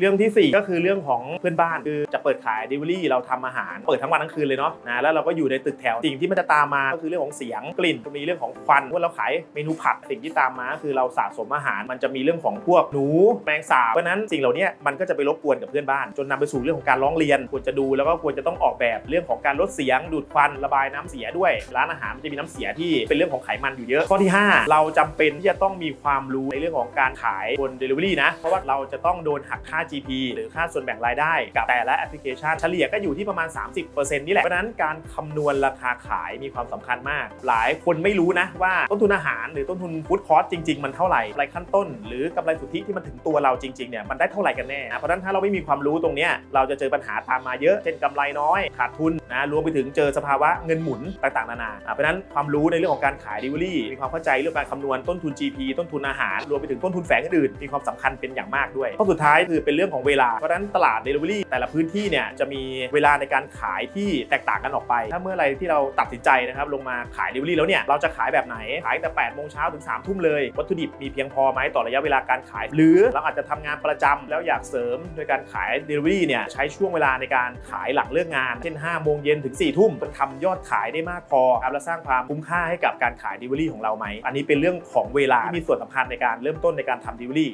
เรื่องทีสี่ 4 ก็คือเรื่องของเพื่อนบ้านคือจะเปิดขาย Delivery เราทำอาหาร เปิดทั้งวันทั้งคืนเลยเนาะนะแล้วเราก็อยู่ในตึกแถวสิ่งที่มันจะตามมาก็คือเรื่องของเสียงกลิ่นมีเรื่องของควันเมื่อเราขายเมนูผัดสิ่งที่ตามมาคือเราสะสมอาหาร มันจะมีเรื่องของพวกหนูแมลงสาบเพราะนั้นสิ่งเหล่านี้มันก็จะไปรบกวนกับเพื่อนบ้าน จนนำไปสู่เรื่องของการร้องเรียนควรจะดูแล้วก็ควรจะต้องออกแบบเรื่องของการลดเสียง ดูดควันระบายน้ำเสียด้วย ร้านอาหารมันจะมีน้ำเสียที่เป็นเรื่องของไขมันอยู่เยอะข้อที่ 5 เราจำเป็นที่จะต้องมีความรู้ในเรื่องของการขายบน Delivery นะเพราะว่าเราจะต้องโดนหักค่า GP หรือค่าส่วนแบ่งรายได้กับแต่ละแอปพลิเคชันเฉลี่ยก็อยู่ที่ประมาณ 30%นี่แหละ เพราะนั้นการคำนวณราคาขายมีความสำคัญมาก หลายคนไม่รู้นะว่าต้นทุนอาหารหรือต้นทุนฟู้ดคอสจริง ๆ มันเท่าไหร่รายขั้นต้น หรือกำไรสุทธิที่มันถึงตัวเราจริงๆเนี่ยมันได้เท่าไหร่กันแน่นะเพราะนั้นถ้าเราไม่มีความรู้ตรงนี้เราจะเจอปัญหาตามมาเยอะ เช่นกำไรน้อยขาดทุนนะรวมไปถึงเจอสภาวะเงินหมุนต่างๆนานาเพราะนั้นความรู้ในเรื่องของการขาย delivery มีความเข้าใจเรื่องการคำนวณต้นทุน GP ต้นทุนอาหาร รวมไปถึงต้นทุนแฝงอื่นมีความสำคัญเป็นอย่างมากด้วยข้อสุดท้ายคือเป็นเรื่องของเวลา เพราะฉะนั้นตลาด delivery แต่ละพื้นที่เนี่ยจะมีเวลาในการขายที่แตกต่างกันออกไป ถ้าเมื่อไรที่เราตัดสินใจนะครับลงมาขาย delivery แล้วเนี่ยเราจะขายแบบไหน ขายตั้งแต่8โมงเช้าถึง3ทุ่มเลยวัตถุดิบมีเพียงพอไหมต่อระยะเวลาการขาย หรือเราอาจจะทำงานประจำแล้วอยากเสริมโดยการขาย delivery เนี่ยใช้ช่วงเวลาในการขายหลังเลิกงานเช่น5โมงเย็นถึง4ทุ่มมันทำยอดขายได้มากพอครับและสร้างความคุ้มค่าให้กับการขาย delivery ของเราไหมอันนี้เป็นเรื่องของเวลาที่มีส่วนสำคัญในการเริ่มต้นในการทำ delivery